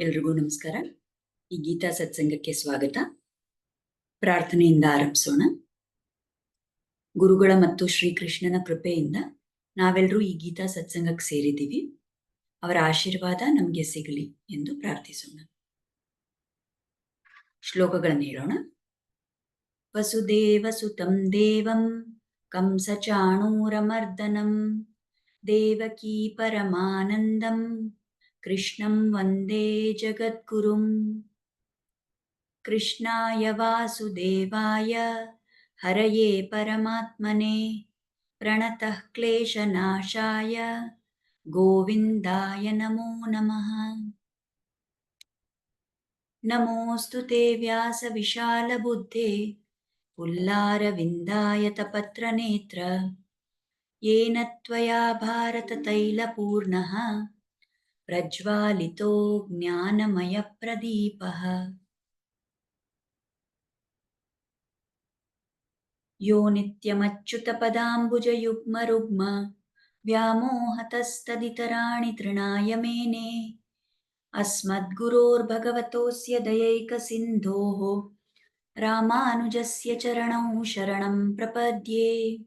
ಎಲ್ರಿಗೂ ನಮಸ್ಕಾರ. ಈ ಗೀತಾ ಸತ್ಸಂಗಕ್ಕೆ ಸ್ವಾಗತ. ಪ್ರಾರ್ಥನೆಯಿಂದ ಆರಂಭಿಸೋಣ. ಗುರುಗಳ ಮತ್ತು ಶ್ರೀಕೃಷ್ಣನ ಕೃಪೆಯಿಂದ ನಾವೆಲ್ಲರೂ ಈ ಗೀತಾ ಸತ್ಸಂಗಕ್ಕೆ ಸೇರಿದ್ದೀವಿ. ಅವರ ಆಶೀರ್ವಾದ ನಮಗೆ ಸಿಗಲಿ ಎಂದು ಪ್ರಾರ್ಥಿಸೋಣ. ಶ್ಲೋಕಗಳನ್ನು ಹೇಳೋಣ. ವಸುದೇವ ಸುತಂ ದೇವಂ ಕಂಸ ಚಾಣೂರಮರ್ದನಂ ದೇವಕೀ ಪರಮಾನಂದಂ कृष्णं वन्दे जगद्गुरुम्। कृष्णाय वासुदेवाय हरये परमात्मने प्रणतः क्लेशनाशाय गोविन्दाय नमो नमः। नमोऽस्तु ते व्यासविशालबुद्धे पुल्लारविन्दाय तपत्रनेत्र। येन त्वया भारततैलपूर्णः प्रज्वालितो ज्ञानमयप्रदीपः। यो नित्यमच्युतपदाम्बुजयुग्मरुग्म व्यामोहतस्तदितराणि तृणाय मेने अस्मद्गुरोर्भगवतोऽस्य दयैकसिन्धोः रामानुजस्य चरणौ शरणं प्रपद्ये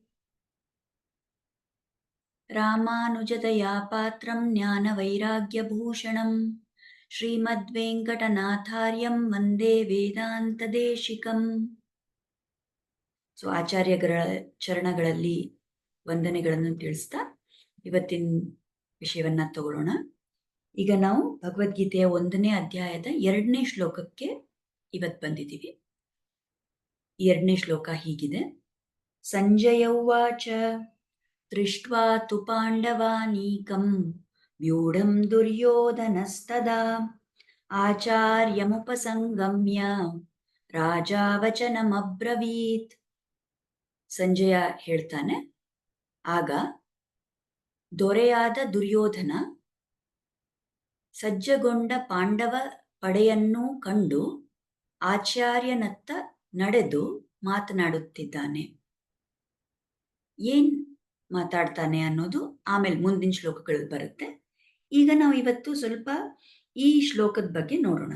रामानुजदयापात्रं ज्ञानवैराग्यभूषणं ಶ್ರೀಮದ್ವೆಂಕಟನಾಥಾರ್ಯಂ ವಂದೇ ವೇದಾಂತದೇಶಿಕಂ ಸೊ ಆಚಾರ್ಯಗಳ ಚರಣಗಳಲ್ಲಿ ವಂದನೆಗಳನ್ನು ತಿಳಿಸ್ತಾ ಇವತ್ತಿನ ವಿಷಯವನ್ನ ತಗೊಳ್ಳೋಣ ಈಗ ನಾವು ಭಗವದ್ಗೀತೆಯ ಒಂದನೇ ಅಧ್ಯಾಯದ ಎರಡನೇ ಶ್ಲೋಕಕ್ಕೆ ಇವತ್ತು ಬಂದಿದ್ದೀವಿ ಎರಡನೇ ಶ್ಲೋಕ ಹೀಗಿದೆ ಸಂಜಯ ಉವಾಚ दृष्ट्वा तु पाण्डवानीकं व्यूढं दुर्योधनस्तदा आचार्यमुपसङ्गम्य ರಾಜಾವಚನಮಬ್ರವೀತ್ ಸಂಜಯ ಹೇಳ್ತಾನೆ ಆಗ ದೊರೆಯಾದ ದುರ್ಯೋಧನ ಸಜ್ಜಗೊಂಡ ಪಾಂಡವ ಪಡೆಯನ್ನೂ ಕಂಡು ಆಚಾರ್ಯನತ್ತ ನಡೆದು ಮಾತನಾಡುತ್ತಿದ್ದಾನೆ ಏನ್ ಮಾತಾಡ್ತಾನೆ ಅನ್ನೋದು ಆಮೇಲೆ ಮುಂದಿನ ಶ್ಲೋಕಗಳಲ್ಲಿ ಬರುತ್ತೆ. ಈಗ ನಾವು ಇವತ್ತು ಸ್ವಲ್ಪ ಈ ಶ್ಲೋಕದ ಬಗ್ಗೆ ನೋಡೋಣ.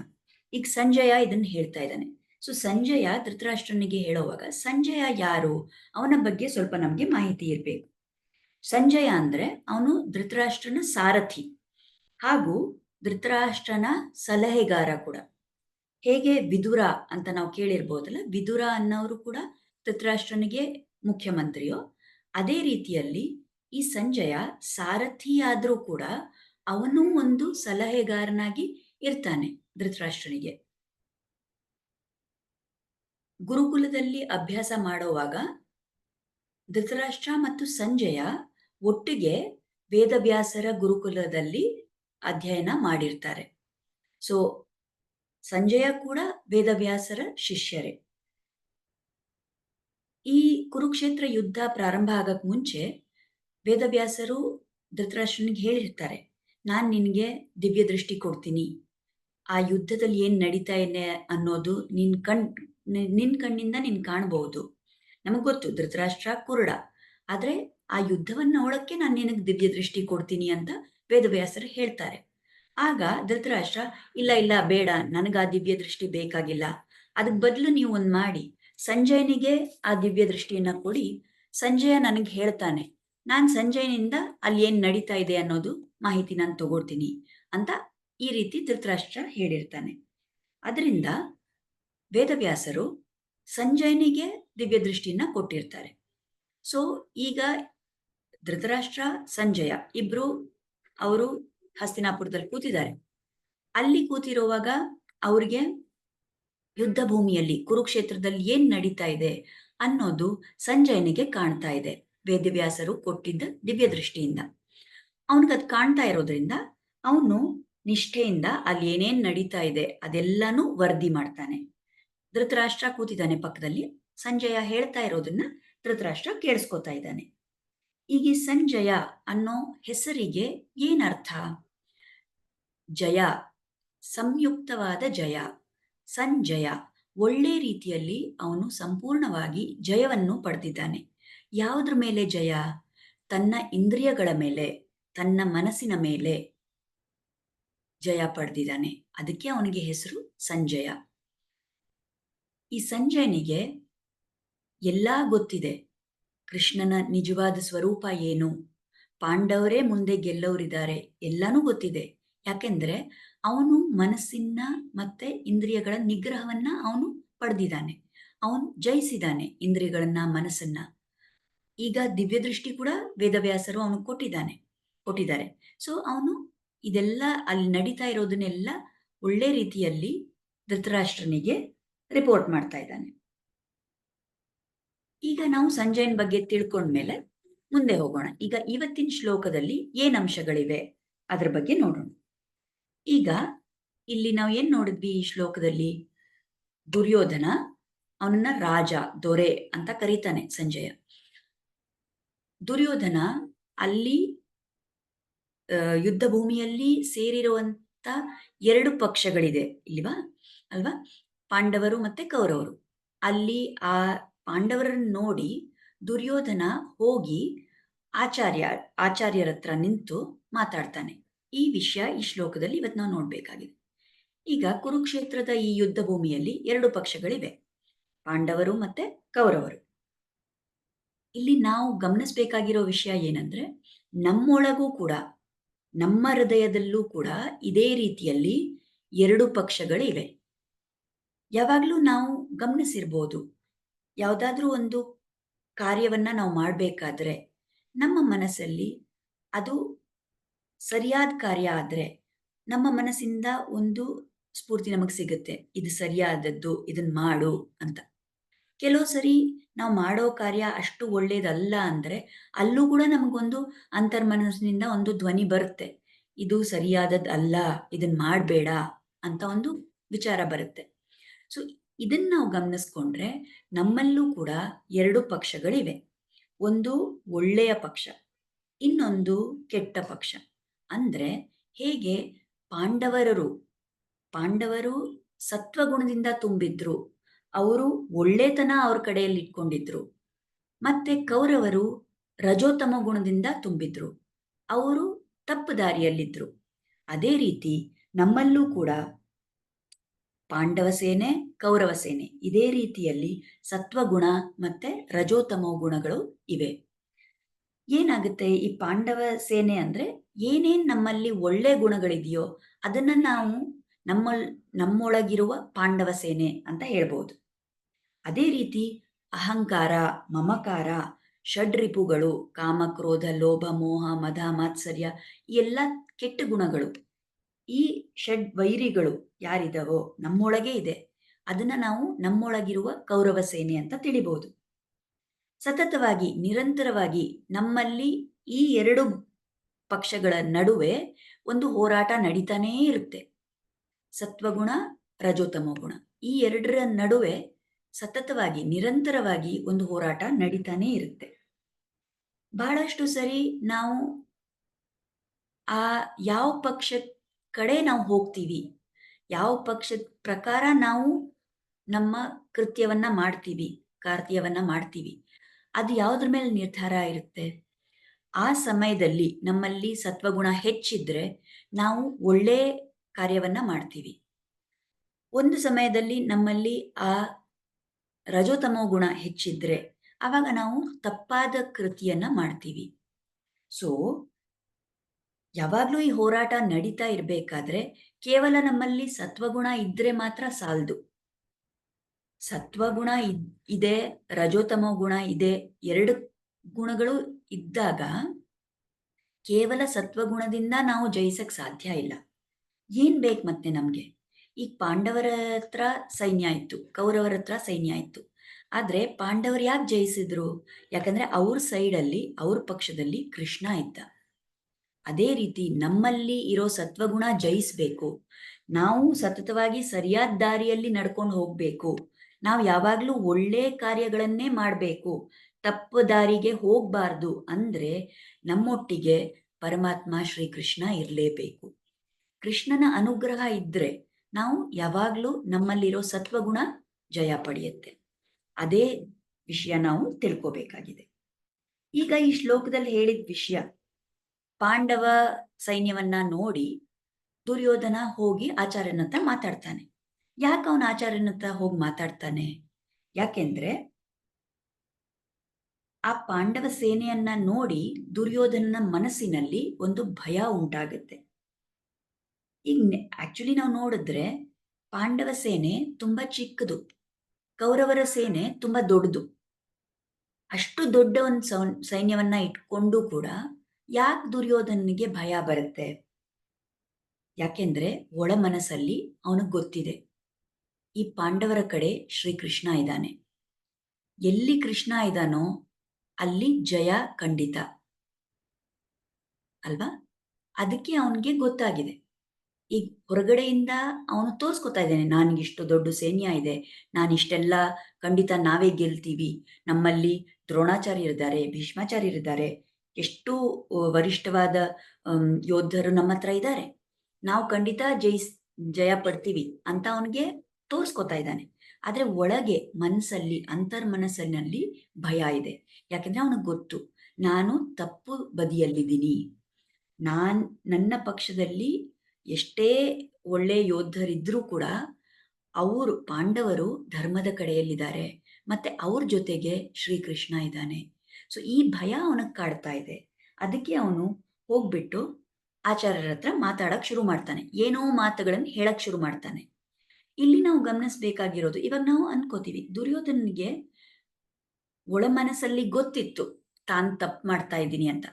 ಈಗ ಸಂಜಯ ಇದನ್ನ ಹೇಳ್ತಾ ಇದ್ದಾನೆ. ಸೊ ಸಂಜಯ ಧೃತರಾಷ್ಟ್ರನಿಗೆ ಹೇಳುವಾಗ, ಸಂಜಯ ಯಾರು? ಅವನ ಬಗ್ಗೆ ಸ್ವಲ್ಪ ನಮಗೆ ಮಾಹಿತಿ ಇರಬೇಕು. ಸಂಜಯ ಅಂದ್ರೆ ಅವನು ಧೃತರಾಷ್ಟ್ರನ ಸಾರಥಿ ಹಾಗೂ ಧೃತರಾಷ್ಟ್ರನ ಸಲಹೆಗಾರ ಕೂಡ. ಹೇಗೆ ವಿದುರ ಅಂತ ನಾವು ಕೇಳಿರ್ಬೋದಲ್ಲ? ವಿದುರ ಅನ್ನೋರು ಕೂಡ ಧೃತರಾಷ್ಟ್ರನಿಗೆ ಮುಖ್ಯಮಂತ್ರಿಯೋ ಅದೇ ರೀತಿಯಲ್ಲಿ ಈ ಸಂಜಯ ಸಾರಥಿಯಾದರೂ ಕೂಡ ಅವನು ಒಂದು ಸಲಹೆಗಾರನಾಗಿ ಇರ್ತಾನೆ ಧೃತರಾಷ್ಟ್ರನಿಗೆ. ಗುರುಕುಲದಲ್ಲಿ ಅಭ್ಯಾಸ ಮಾಡುವಾಗ ಧೃತರಾಷ್ಟ್ರ ಮತ್ತು ಸಂಜಯ ಒಟ್ಟಿಗೆ ವೇದವ್ಯಾಸರ ಗುರುಕುಲದಲ್ಲಿ ಅಧ್ಯಯನ ಮಾಡಿರ್ತಾರೆ. ಸೊ ಸಂಜಯ ಕೂಡ ವೇದವ್ಯಾಸರ ಶಿಷ್ಯರೇ. ಈ ಕುರುಕ್ಷೇತ್ರ ಯುದ್ಧ ಪ್ರಾರಂಭ ಆಗಕ್ ಮುಂಚೆ ವೇದವ್ಯಾಸರು ಧೃತರಾಷ್ಟ್ರನಿಗೆ ಹೇಳಿರ್ತಾರೆ, ನಾನು ನಿನಗೆ ದಿವ್ಯ ದೃಷ್ಟಿ ಕೊಡ್ತೀನಿ. ಆ ಯುದ್ಧದಲ್ಲಿ ಏನು ನಡೀತಾ ಇದೆ ಅನ್ನೋದು ನಿನ್ ಕಣ್, ನಿನ್ ಕಣ್ಣಿಂದ ನೀನ್ ಕಾಣಬಹುದು ನಮಗ್ ಗೊತ್ತು, ಧೃತರಾಷ್ಟ್ರ ಕುರುಡ. ಆದರೆ ಆ ಯುದ್ಧವನ್ನ ನೋಡಕ್ಕೆ ನಾನು ನಿನಗೆ ದಿವ್ಯ ದೃಷ್ಟಿ ಕೊಡ್ತೀನಿ ಅಂತ ವೇದವ್ಯಾಸರು ಹೇಳ್ತಾರೆ. ಆಗ ಧೃತರಾಷ್ಟ್ರ, ಇಲ್ಲ ಇಲ್ಲ, ಬೇಡ, ನನಗೆ ಆ ದಿವ್ಯ ದೃಷ್ಟಿ ಬೇಕಾಗಿಲ್ಲ. ಅದಕ್ಕೆ ಬದಲು ನೀವು ಒಂದು ಮಾಡಿ. ಸಂಜಯನಿಗೆ ಆ ದಿವ್ಯ ದೃಷ್ಟಿಯನ್ನ ಕೊಡಿ. ಸಂಜಯ ನನಗೆ ಹೇಳ್ತಾನೆ, ನಾನು ಸಂಜಯನಿಂದ ಅಲ್ಲಿ ಏನ್ ನಡೀತಾ ಇದೆ ಅನ್ನೋದು ಮಾಹಿತಿ ನಾನು ತಗೊಳ್ತೀನಿ ಅಂತ ಈ ರೀತಿ ಧೃತರಾಷ್ಟ್ರ ಹೇಳಿರ್ತಾನೆ. ಅದರಿಂದ ವೇದವ್ಯಾಸರು ಸಂಜಯನಿಗೆ ದಿವ್ಯ ದೃಷ್ಟಿಯನ್ನ ಕೊಟ್ಟಿರ್ತಾರೆ. ಸೊ, ಈಗ ಧೃತರಾಷ್ಟ್ರ, ಸಂಜಯ ಇಬ್ರು ಅವರು ಹಸ್ತಿನಾಪುರದಲ್ಲಿ ಕೂತಿದ್ದಾರೆ. ಅಲ್ಲಿ ಕೂತಿರುವಾಗ ಅವ್ರಿಗೆ ಯುದ್ಧ ಭೂಮಿಯಲ್ಲಿ ಕುರುಕ್ಷೇತ್ರದಲ್ಲಿ ಏನ್ ನಡೀತಾ ಇದೆ ಅನ್ನೋದು ಸಂಜಯನಿಗೆ ಕಾಣ್ತಾ ಇದೆ. ವೇದವ್ಯಾಸರು ಕೊಟ್ಟಿದ್ದ ದಿವ್ಯ ದೃಷ್ಟಿಯಿಂದ ಅವನಿಗದ್ ಕಾಣ್ತಾ ಇರೋದ್ರಿಂದ ಅವನು ನಿಷ್ಠೆಯಿಂದ ಅಲ್ಲಿ ಏನೇನ್ ನಡೀತಾ ಇದೆ ಅದೆಲ್ಲಾನು ವರದಿ ಮಾಡ್ತಾನೆ. ಧೃತರಾಷ್ಟ್ರ ಕೂತಿದ್ದಾನೆ ಪಕ್ಕದಲ್ಲಿ. ಸಂಜಯ ಹೇಳ್ತಾ ಇರೋದನ್ನ ಧೃತರಾಷ್ಟ್ರ ಕೇಳಿಸ್ಕೊತಾ ಇದ್ದಾನೆ. ಈಗ ಸಂಜಯ ಅನ್ನೋ ಹೆಸರಿಗೆ ಏನರ್ಥ? ಜಯ, ಸಂಯುಕ್ತವಾದ ಜಯ. ಸಂಜಯ ಒಳ್ಳೆ ರೀತಿಯಲ್ಲಿ ಅವನು ಸಂಪೂರ್ಣವಾಗಿ ಜಯವನ್ನು ಪಡೆದಿದ್ದಾನೆ ಯಾವುದ್ರ ಮೇಲೆ ಜಯ? ತನ್ನ ಇಂದ್ರಿಯಗಳ ಮೇಲೆ, ತನ್ನ ಮನಸ್ಸಿನ ಮೇಲೆ ಜಯ ಪಡೆದಿದ್ದಾನೆ ಅದಕ್ಕೆ ಅವನಿಗೆ ಹೆಸರು ಸಂಜಯ. ಈ ಸಂಜಯನಿಗೆ ಎಲ್ಲ ಗೊತ್ತಿದೆ. ಕೃಷ್ಣನ ನಿಜವಾದ ಸ್ವರೂಪ ಏನು? ಪಾಂಡವರೇ ಮುಂದೆ ಗೆಲ್ಲವರಿದ್ದಾರೆ ಎಲ್ಲನೂ ಗೊತ್ತಿದೆ. ಯಾಕೆಂದ್ರೆ ಅವನು ಮನಸ್ಸಿನ ಮತ್ತೆ ಇಂದ್ರಿಯಗಳ ನಿಗ್ರಹವನ್ನ ಅವನು ಪಡೆದಿದ್ದಾನೆ. ಅವನು ಜಯಿಸಿದ್ದಾನೆ ಇಂದ್ರಿಯಗಳನ್ನ, ಮನಸ್ಸನ್ನ. ಈಗ ದಿವ್ಯ ದೃಷ್ಟಿ ಕೂಡ ವೇದವ್ಯಾಸರು ಅವನು ಕೊಟ್ಟಿದ್ದಾನೆ, ಕೊಟ್ಟಿದ್ದಾರೆ. ಸೊ ಅವನು ಇದೆಲ್ಲ ಅಲ್ಲಿ ನಡೀತಾ ಇರೋದನ್ನೆಲ್ಲ ಒಳ್ಳೆ ರೀತಿಯಲ್ಲಿ ಧೃತರಾಷ್ಟ್ರನಿಗೆ ರಿಪೋರ್ಟ್ ಮಾಡ್ತಾ ಇದ್ದಾನೆ. ಈಗ ನಾವು ಸಂಜಯನ್ ಬಗ್ಗೆ ತಿಳ್ಕೊಂಡ್ಮೇಲೆ ಮುಂದೆ ಹೋಗೋಣ. ಈಗ ಇವತ್ತಿನ ಶ್ಲೋಕದಲ್ಲಿ ಏನ್ ಅಂಶಗಳಿವೆ ಅದ್ರ ಬಗ್ಗೆ ನೋಡೋಣ. ಈಗ ಇಲ್ಲಿ ನಾವು ಏನ್ ನೋಡಿದ್ವಿ ಈ ಶ್ಲೋಕದಲ್ಲಿ? ದುರ್ಯೋಧನ ಅವನನ್ನ ರಾಜ, ದೊರೆ ಅಂತ ಕರೀತಾನೆ ಸಂಜಯ. ದುರ್ಯೋಧನ ಅಲ್ಲಿ ಯುದ್ಧ ಭೂಮಿಯಲ್ಲಿ ಸೇರಿರುವಂತ ಎರಡು ಪಕ್ಷಗಳಿದೆ ಇಲ್ವಾ ಅಲ್ವಾ? ಪಾಂಡವರು ಮತ್ತೆ ಕೌರವರು. ಅಲ್ಲಿ ಆ ಪಾಂಡವರನ್ನು ನೋಡಿ ದುರ್ಯೋಧನ ಹೋಗಿ ಆಚಾರ್ಯ, ಆಚಾರ್ಯರತ್ರ ನಿಂತು ಮಾತಾಡ್ತಾನೆ. ಈ ವಿಷಯ ಈ ಶ್ಲೋಕದಲ್ಲಿ ಇವತ್ತು ನಾವು ನೋಡಬೇಕಾಗಿದೆ. ಈಗ ಕುರುಕ್ಷೇತ್ರದ ಈ ಯುದ್ಧ ಭೂಮಿಯಲ್ಲಿ ಎರಡು ಪಕ್ಷಗಳಿವೆ. ಪಾಂಡವರು ಮತ್ತೆ ಕೌರವರು. ಇಲ್ಲಿ ನಾವು ಗಮನಿಸಬೇಕಾಗಿರೋ ವಿಷಯ ಏನಂದ್ರೆ, ನಮ್ಮೊಳಗೂ ಕೂಡ, ನಮ್ಮ ಹೃದಯದಲ್ಲೂ ಕೂಡ ಇದೇ ರೀತಿಯಲ್ಲಿ ಎರಡು ಪಕ್ಷಗಳಿವೆ. ಯಾವಾಗಲೂ ನಾವು ಗಮನಿಸಿರ್ಬೋದು, ಯಾವುದಾದ್ರೂ ಒಂದು ಕಾರ್ಯವನ್ನ ನಾವು ಮಾಡಬೇಕಾದ್ರೆ ನಮ್ಮ ಮನಸ್ಸಲ್ಲಿ ಅದು ಸರಿಯಾದ ಕಾರ್ಯ ಆದರೆ ನಮ್ಮ ಮನಸ್ಸಿಂದ ಒಂದು ಸ್ಫೂರ್ತಿ ನಮಗೆ ಸಿಗುತ್ತೆ. ಇದು ಸರಿಯಾದದ್ದು ಇದನ್ನ ಮಾಡು ಅಂತ. ಕೆಲವು ಸರಿ ನಾವು ಮಾಡೋ ಕಾರ್ಯ ಅಷ್ಟು ಒಳ್ಳೇದಲ್ಲ ಅಂದರೆ ಅಲ್ಲೂ ಕೂಡ ನಮಗೊಂದು ಅಂತರ್ಮನಸ್ಸಿನಿಂದ ಒಂದು ಧ್ವನಿ ಬರುತ್ತೆ. ಇದು ಸರಿಯಾದದ್ದು ಅಲ್ಲ ಇದನ್ನ ಮಾಡಬೇಡ ಅಂತ ಒಂದು ವಿಚಾರ ಬರುತ್ತೆ. ಸೊ ಇದನ್ನ ನಾವು ಗಮನಿಸ್ಕೊಂಡ್ರೆ ನಮ್ಮಲ್ಲೂ ಕೂಡ ಎರಡು ಪಕ್ಷಗಳಿವೆ. ಒಂದು ಒಳ್ಳೆಯ ಪಕ್ಷ, ಇನ್ನೊಂದು ಕೆಟ್ಟ ಪಕ್ಷ. ಅಂದ್ರೆ ಹೇಗೆ ಪಾಂಡವರರು, ಪಾಂಡವರು ಸತ್ವಗುಣದಿಂದ ತುಂಬಿದ್ರು, ಅವರು ಒಳ್ಳೆತನ ಅವ್ರ ಕಡೆಯಲ್ಲಿ ಇಟ್ಕೊಂಡಿದ್ರು, ಮತ್ತೆ ಕೌರವರು ರಜೋತಮ ಗುಣದಿಂದ ತುಂಬಿದ್ರು, ಅವರು ತಪ್ಪು ದಾರಿಯಲ್ಲಿದ್ರು ಅದೇ ರೀತಿ ನಮ್ಮಲ್ಲೂ ಕೂಡ ಪಾಂಡವ ಸೇನೆ, ಕೌರವ ಸೇನೆ, ಇದೇ ರೀತಿಯಲ್ಲಿ ಸತ್ವಗುಣ ಮತ್ತೆ ರಜೋತ್ತಮ ಗುಣಗಳು ಇವೆ. ಏನಾಗುತ್ತೆ ಈ ಪಾಂಡವ ಸೇನೆ ಅಂದ್ರೆ ಏನೇನ್ ನಮ್ಮಲ್ಲಿ ಒಳ್ಳೆ ಗುಣಗಳಿದೆಯೋ ಅದನ್ನ ನಾವು ನಮ್ಮ ನಮ್ಮೊಳಗಿರುವ ಪಾಂಡವ ಸೇನೆ ಅಂತ ಹೇಳ್ಬೋದು. ಅದೇ ರೀತಿ ಅಹಂಕಾರ, ಮಮಕಾರ ಷಡ್ರಿಪುಗಳು ಕಾಮ, ಕ್ರೋಧ, ಲೋಭ, ಮೋಹ, ಮದ, ಮಾತ್ಸರ್ಯ ಈ ಎಲ್ಲ ಕೆಟ್ಟ ಗುಣಗಳು. ಈ ಷಡ್ ವೈರಿಗಳು ಯಾರಿದಾವೋ ನಮ್ಮೊಳಗೆ ಇದೆ. ಅದನ್ನ ನಾವು ನಮ್ಮೊಳಗಿರುವ ಕೌರವ ಸೇನೆ ಅಂತ ತಿಳಿಬಹುದು ಸತತವಾಗಿ, ನಿರಂತರವಾಗಿ ನಮ್ಮಲ್ಲಿ ಈ ಎರಡು ಪಕ್ಷಗಳ ನಡುವೆ ಒಂದು ಹೋರಾಟ ನಡೀತಾನೇ ಇರುತ್ತೆ. ಸತ್ವಗುಣ ರಜೋತಮ ಗುಣ. ಈ ಎರಡರ ನಡುವೆ ಸತತವಾಗಿ, ನಿರಂತರವಾಗಿ ಒಂದು ಹೋರಾಟ ನಡೀತಾನೇ ಇರುತ್ತೆ. ಬಹಳಷ್ಟು ಸರಿ ನಾವು ಆ ಯಾವ ಪಕ್ಷ ಕಡೆ ನಾವು ಹೋಗ್ತೀವಿ, ಯಾವ ಪಕ್ಷದ ಪ್ರಕಾರ ನಾವು ನಮ್ಮ ಕೃತ್ಯವನ್ನ ಮಾಡ್ತೀವಿ, ಕಾರ್ಯವನ್ನ ಮಾಡ್ತೀವಿ ಅದು ಯಾವುದ್ರ ಮೇಲೆ ನಿರ್ಧಾರ ಇರುತ್ತೆ? ಆ ಸಮಯದಲ್ಲಿ ನಮ್ಮಲ್ಲಿ ಸತ್ವಗುಣ ಹೆಚ್ಚಿದ್ರೆ ನಾವು ಒಳ್ಳೆ ಕಾರ್ಯವನ್ನ ಮಾಡ್ತೀವಿ. ಒಂದು ಸಮಯದಲ್ಲಿ ನಮ್ಮಲ್ಲಿ ಆ ರಜೋತಮೋ ಗುಣ ಹೆಚ್ಚಿದ್ರೆ ಆವಾಗ ನಾವು ತಪ್ಪಾದ ಕೃತಿಯನ್ನ ಮಾಡ್ತೀವಿ. ಸೊ ಯಾವಾಗ್ಲೂ ಈ ಹೋರಾಟ ನಡೀತಾ ಇರಬೇಕಾದ್ರೆ ಕೇವಲ ನಮ್ಮಲ್ಲಿ ಸತ್ವಗುಣ ಇದ್ರೆ ಮಾತ್ರ ಸಾಲದು. ಸತ್ವಗುಣ ಇದೆ ರಜೋತಮೋ ಗುಣ ಇದೆ, ಎರಡು ಗುಣಗಳು ಇದ್ದಾಗ ಕೇವಲ ಸತ್ವಗುಣದಿಂದ ನಾವು ಜಯಿಸಕ್ ಸಾಧ್ಯ ಇಲ್ಲ. ಏನ್ ಬೇಕು ಮತ್ತೆ ನಮ್ಗೆ? ಈಗ ಪಾಂಡವರ ಹತ್ರ ಸೈನ್ಯ ಇತ್ತು ಕೌರವರ ಹತ್ರ ಸೈನ್ಯ ಇತ್ತು ಆದ್ರೆ ಪಾಂಡವರು ಯಾಕೆ ಜಯಿಸಿದ್ರು? ಯಾಕಂದ್ರೆ ಅವ್ರ ಸೈಡಲ್ಲಿ ಅವ್ರ ಪಕ್ಷದಲ್ಲಿ ಕೃಷ್ಣ ಇದ್ದ. ಅದೇ ರೀತಿ ನಮ್ಮಲ್ಲಿ ಇರೋ ಸತ್ವಗುಣ ಜಯಿಸ್ಬೇಕು. ನಾವು ಸತತವಾಗಿ ಸರಿಯಾದ ದಾರಿಯಲ್ಲಿ ನಡ್ಕೊಂಡು ಹೋಗ್ಬೇಕು. ನಾವು ಯಾವಾಗ್ಲೂ ಒಳ್ಳೆ ಕಾರ್ಯಗಳನ್ನೇ ಮಾಡಬೇಕು. ತಪ್ಪು ದಾರಿಗೆ ಹೋಗ್ಬಾರ್ದು ಅಂದ್ರೆ ನಮ್ಮೊಟ್ಟಿಗೆ ಪರಮಾತ್ಮ ಶ್ರೀಕೃಷ್ಣ ಇರಲೇಬೇಕು. ಕೃಷ್ಣನ ಅನುಗ್ರಹ ಇದ್ರೆ ನಾವು ಯಾವಾಗಲೂ ನಮ್ಮಲ್ಲಿರೋ ಸತ್ವಗುಣ ಜಯ ಪಡೆಯುತ್ತೆ. ಅದೇ ವಿಷಯ ನಾವು ತಿಳ್ಕೋಬೇಕಾಗಿದೆ. ಈಗ ಈ ಶ್ಲೋಕದಲ್ಲಿ ಹೇಳಿದ ವಿಷಯ, ಪಾಂಡವ ಸೈನ್ಯವನ್ನ ನೋಡಿ ದುರ್ಯೋಧನ ಹೋಗಿ ಆಚಾರ್ಯನ ಹತ್ರ ಮಾತಾಡ್ತಾನೆ. ಯಾಕೆ ಅವನ ಆಚಾರ್ಯನ ಹತ್ರ ಹೋಗಿ ಮಾತಾಡ್ತಾನೆ? ಯಾಕೆಂದ್ರೆ ಆ ಪಾಂಡವ ಸೇನೆಯನ್ನ ನೋಡಿ ದುರ್ಯೋಧನನ ಮನಸ್ಸಿನಲ್ಲಿ ಒಂದು ಭಯ ಉಂಟಾಗುತ್ತೆ. ಈಗ ಆಕ್ಚುಲಿ ನಾವು ನೋಡಿದ್ರೆ ಪಾಂಡವ ಸೇನೆ ತುಂಬಾ ಚಿಕ್ಕದು, ಕೌರವರ ಸೇನೆ ತುಂಬಾ ದೊಡ್ಡದು. ಅಷ್ಟು ದೊಡ್ಡ ಒಂದು ಸೈನ್ಯವನ್ನ ಇಟ್ಕೊಂಡು ಕೂಡ ಯಾಕೆ ದುರ್ಯೋಧನನಿಗೆ ಭಯ ಬರುತ್ತೆ? ಯಾಕೆಂದ್ರೆ ಒಳ ಮನಸ್ಸಲ್ಲಿ ಅವನಿಗೆ ಗೊತ್ತಿದೆ. ಈ ಪಾಂಡವರ ಕಡೆ ಶ್ರೀಕೃಷ್ಣ ಇದ್ದಾನೆ. ಎಲ್ಲಿ ಕೃಷ್ಣ ಇದ್ದಾನೋ ಅಲ್ಲಿ ಜಯ ಖಂಡಿತ. ಅಲ್ವಾ? ಅದಕ್ಕೆ ಅವನಿಗೆ ಗೊತ್ತಾಗಿದೆ. ಈಗ ಹೊರಗಡೆಯಿಂದ ಅವನು ತೋರಿಸ್ಕೊತಾ ಇದ್ದಾನೆ ನನಗಿಷ್ಟು ದೊಡ್ಡ ಸೈನ್ಯ ಇದೆ ನಾನಿಷ್ಟೆಲ್ಲ ಖಂಡಿತ ನಾವೇ ಗೆಲ್ತೀವಿ. ನಮ್ಮಲ್ಲಿ ದ್ರೋಣಾಚಾರ್ಯರಿದ್ದಾರೆ ಭೀಷ್ಮಾಚಾರ್ಯರಿದ್ದಾರೆ ಎಷ್ಟು ವರಿಷ್ಠವಾದ ಯೋಧರು ನಮ್ಮ ಹತ್ರ ಇದ್ದಾರೆ. ನಾವು ಖಂಡಿತ ಜಯಿಸ್, ಜಯ ಪಡ್ತೀವಿ ಅಂತ ಅವನಿಗೆ ತೋರಿಸ್ಕೊತಾ ಇದ್ದಾನೆ. ಆದ್ರೆ ಒಳಗೆ ಮನಸ್ಸಲ್ಲಿ ಅಂತರ್ ಮನಸ್ಸಿನಲ್ಲಿ ಭಯ ಇದೆ. ಯಾಕೆಂದ್ರೆ ಅವನಿಗೆ ಗೊತ್ತು, ನಾನು ತಪ್ಪು ಬದಿಯಲ್ಲಿದ್ದೀನಿ. ನಾನ್, ನನ್ನ ಪಕ್ಷದಲ್ಲಿ ಎಷ್ಟೇ ಒಳ್ಳೆ ಯೋಧರಿದ್ರೂ ಕೂಡ ಅವರು, ಪಾಂಡವರು ಧರ್ಮದ ಕಡೆಯಲ್ಲಿದ್ದಾರೆ. ಮತ್ತೆ ಅವ್ರ ಜೊತೆಗೆ ಶ್ರೀಕೃಷ್ಣ ಇದ್ದಾನೆ. ಸೊ ಈ ಭಯ ಅವನಿಗೆ ಕಾಡ್ತಾ ಇದೆ. ಅದಕ್ಕೆ ಅವನು ಹೋಗ್ಬಿಟ್ಟು ಆಚಾರ್ಯರ ಹತ್ರ ಮಾತಾಡಕ್ ಶುರು ಮಾಡ್ತಾನೆ. ಏನೋ ಮಾತುಗಳನ್ನು ಹೇಳಕ್ ಶುರು ಮಾಡ್ತಾನೆ. ಇಲ್ಲಿ ನಾವು ಗಮನಿಸಬೇಕಾಗಿರೋದು, ಇವಾಗ ನಾವು ಅನ್ಕೋತೀವಿ ದುರ್ಯೋಧನಿಗೆ ಒಳ ಮನಸ್ಸಲ್ಲಿ ಗೊತ್ತಿತ್ತು, ತಾನ್ ತಪ್ಪು ಮಾಡ್ತಾ ಇದ್ದೀನಿ ಅಂತ.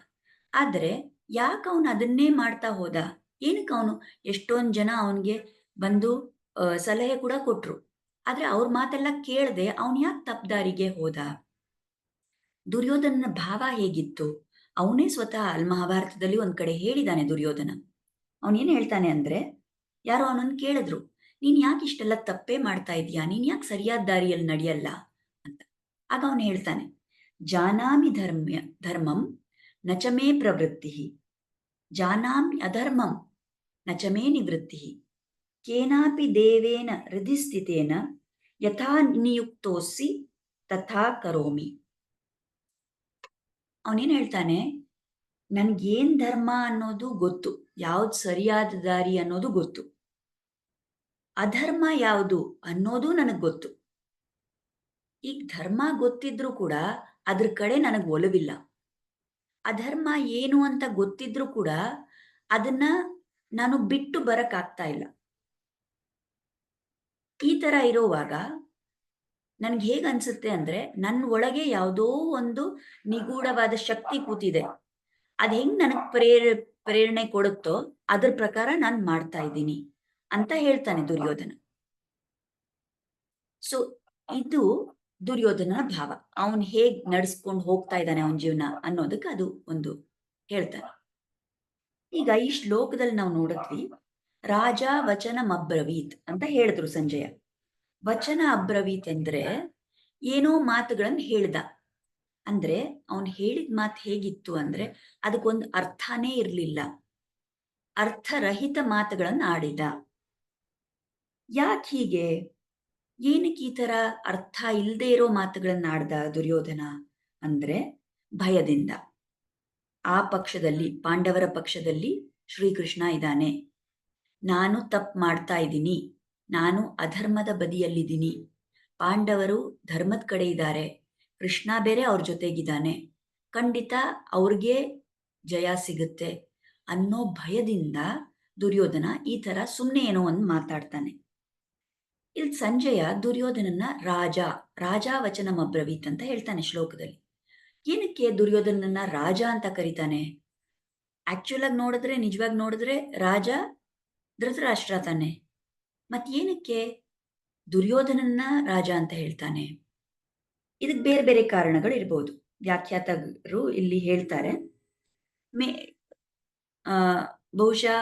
ಆದ್ರೆ ಯಾಕೆ ಅವನು ಅದನ್ನೇ ಮಾಡ್ತಾ ಹೋದ? ಏನಕ್ಕೆ ಅವನು ಎಷ್ಟೊಂದ್ ಜನ ಅವನಿಗೆ ಬಂದು ಸಲಹೆ ಕೂಡ ಕೊಟ್ರು. ಆದ್ರೆ ಅವ್ರ ಮಾತೆಲ್ಲ ಕೇಳದೆ ಅವನ್ ಯಾಕೆ ತಪ್ಪದಾರಿಗೆ ಹೋದ? ದುರ್ಯೋಧನನ ಭಾವ ಹೇಗಿತ್ತು? ಅವನೇ ಸ್ವತಃ ಮಹಾಭಾರತದಲ್ಲಿ ಒಂದ್ ಕಡೆ ಹೇಳಿದಾನೆ ದುರ್ಯೋಧನ. ಅವನೇನ್ ಹೇಳ್ತಾನೆ ಅಂದ್ರೆ, ಯಾರೋ ಅವನನ್ನು ಕೇಳಿದ್ರು. ನೀನ್ ಯಾಕೆ ಇಷ್ಟೆಲ್ಲ ತಪ್ಪೇ ಮಾಡ್ತಾ ಇದೀಯಾ? ನೀನ್ ಯಾಕೆ ಸರಿಯಾದ ದಾರಿಯಲ್ಲಿ ನಡೆಯಲ್ಲ? ಅಂತ. ಆಗ ಅವನು ಹೇಳ್ತಾನೆ, ಜಾನಾಮಿ ಧರ್ಮ್ಯ, ಧರ್ಮಂ ನಚಮೇ ಪ್ರವೃತ್ತಿ. ಜಾನಾಮಿ ಅಧರ್ಮಂ ನಚಮೇ ನಿವೃತ್ತಿ. ಕೇನಾಪಿ ದೇವೇನ ಹೃದಯಸ್ಥಿತೇನ ಯಥಾ ನಿಯುಕ್ತೋಸಿ ತಥಾ ಕರೋಮಿ. ಅವನೇನ್ ಹೇಳ್ತಾನೆ, ನನ್ಗೇನ್ ಧರ್ಮ ಅನ್ನೋದು ಗೊತ್ತು, ಯಾವ್ದು ಸರಿಯಾದ ದಾರಿ ಅನ್ನೋದು ಗೊತ್ತು. ಅಧರ್ಮ ಯಾವುದು ಅನ್ನೋದು ನನಗೆ ಗೊತ್ತು. ಈಗ ಧರ್ಮ ಗೊತ್ತಿದ್ರೂ ಕೂಡ ಅದ್ರ ಕಡೆ ನನಗೆ ಒಲವಿಲ್ಲ. ಅಧರ್ಮ ಏನು ಅಂತ ಗೊತ್ತಿದ್ರೂ ಕೂಡ ಅದನ್ನ ನಾನು ಬಿಟ್ಟು ಬರಕ್ ಆಗ್ತಾ ಇಲ್ಲ. ಈ ತರ ಇರೋವಾಗ ನನ್ಗೆ ಹೇಗ್ ಅನ್ಸುತ್ತೆ ಅಂದ್ರೆ ನನ್ನ ಒಳಗೆ ಯಾವುದೋ ಒಂದು ನಿಗೂಢವಾದ ಶಕ್ತಿ ಕೂತಿದೆ. ಅದ್ ಹೆಂಗ್ ನನಗ್ ಪ್ರೇರ, ಪ್ರೇರಣೆ ಕೊಡುತ್ತೋ ಅದ್ರ ಪ್ರಕಾರ ನಾನು ಮಾಡ್ತಾ ಇದ್ದೀನಿ. ಅಂತ ಹೇಳ್ತಾನೆ ದುರ್ಯೋಧನ. ಸೊ ಇದು ದುರ್ಯೋಧನನ ಭಾವ. ಅವನ್ ಹೇಗ್ ನಡ್ಸ್ಕೊಂಡು ಹೋಗ್ತಾ ಇದ್ದಾನೆ ಅವನ ಜೀವನ ಅನ್ನೋದಕ್ಕೆ ಅದು ಒಂದು ಹೇಳ್ತಾನೆ. ಈಗ ಈ ಶ್ಲೋಕದಲ್ಲಿ ನಾವು ನೋಡಿದ್ವಿ, ರಾಜ ವಚನ ಅಬ್ರವೀತ್ ಅಂತ ಹೇಳಿದ್ರು ಸಂಜಯ. ವಚನ ಅಬ್ರವೀತ್ ಅಂದ್ರೆ ಏನೋ ಮಾತುಗಳನ್ನ ಹೇಳ್ದ. ಅಂದ್ರೆ ಅವನ್ ಹೇಳಿದ ಮಾತು ಹೇಗಿತ್ತು ಅಂದ್ರೆ ಅದಕ್ಕೊಂದು ಅರ್ಥನೇ ಇರ್ಲಿಲ್ಲ. ಅರ್ಥರಹಿತ ಮಾತುಗಳನ್ನ ಆಡಿದ. ಯಾಕೆ ಹೀಗೆ ಏನಕ್ಕೆ ಈ ತರ ಅರ್ಥ ಇಲ್ಲದೆ ಇರೋ ಮಾತುಗಳನ್ನ ಆಡ್ದ ದುರ್ಯೋಧನ ಅಂದ್ರೆ ಭಯದಿಂದ. ಆ ಪಕ್ಷದಲ್ಲಿ, ಪಾಂಡವರ ಪಕ್ಷದಲ್ಲಿ ಶ್ರೀಕೃಷ್ಣ ಇದ್ದಾನೆ. ನಾನು ತಪ್ಪು ಮಾಡ್ತಾ ಇದ್ದೀನಿ. ನಾನು ಅಧರ್ಮದ ಬದಿಯಲ್ಲಿದ್ದೀನಿ. ಪಾಂಡವರು ಧರ್ಮದ ಕಡೆ ಇದ್ದಾರೆ. ಕೃಷ್ಣ ಬೇರೆ ಅವ್ರ ಜೊತೆಗಿದ್ದಾನೆ. ಖಂಡಿತ ಅವ್ರಿಗೆ ಜಯ ಸಿಗುತ್ತೆ ಅನ್ನೋ ಭಯದಿಂದ ದುರ್ಯೋಧನ ಈ ತರ ಸುಮ್ಮನೆ ಏನೋ ಒಂದು ಮಾತಾಡ್ತಾನೆ. ಇಲ್ಲಿ ಸಂಜಯ ದುರ್ಯೋಧನನ್ನ ರಾಜ ರಾಜ ಅಬ್ರವೀತ್ ಅಂತ ಹೇಳ್ತಾನೆ ಶ್ಲೋಕದಲ್ಲಿ. ಏನಕ್ಕೆ ದುರ್ಯೋಧನನ್ನ ರಾಜ ಅಂತ ಕರೀತಾನೆ? ಆಕ್ಚುಲ್ ಆಗಿ ನೋಡಿದ್ರೆ, ನಿಜವಾಗಿ ನೋಡಿದ್ರೆ ರಾಜ ಧೃತರಾಷ್ಟ್ರ ತಾನೆ. ಏನಕ್ಕೆ ದುರ್ಯೋಧನನ್ನ ರಾಜ ಅಂತ ಹೇಳ್ತಾನೆ? ಇದಕ್ಕೆ ಬೇರೆ ಬೇರೆ ಕಾರಣಗಳು ಇರ್ಬೋದು. ವ್ಯಾಖ್ಯಾತರು ಇಲ್ಲಿ ಹೇಳ್ತಾರೆ, ಮೇ ಬಹುಶಃ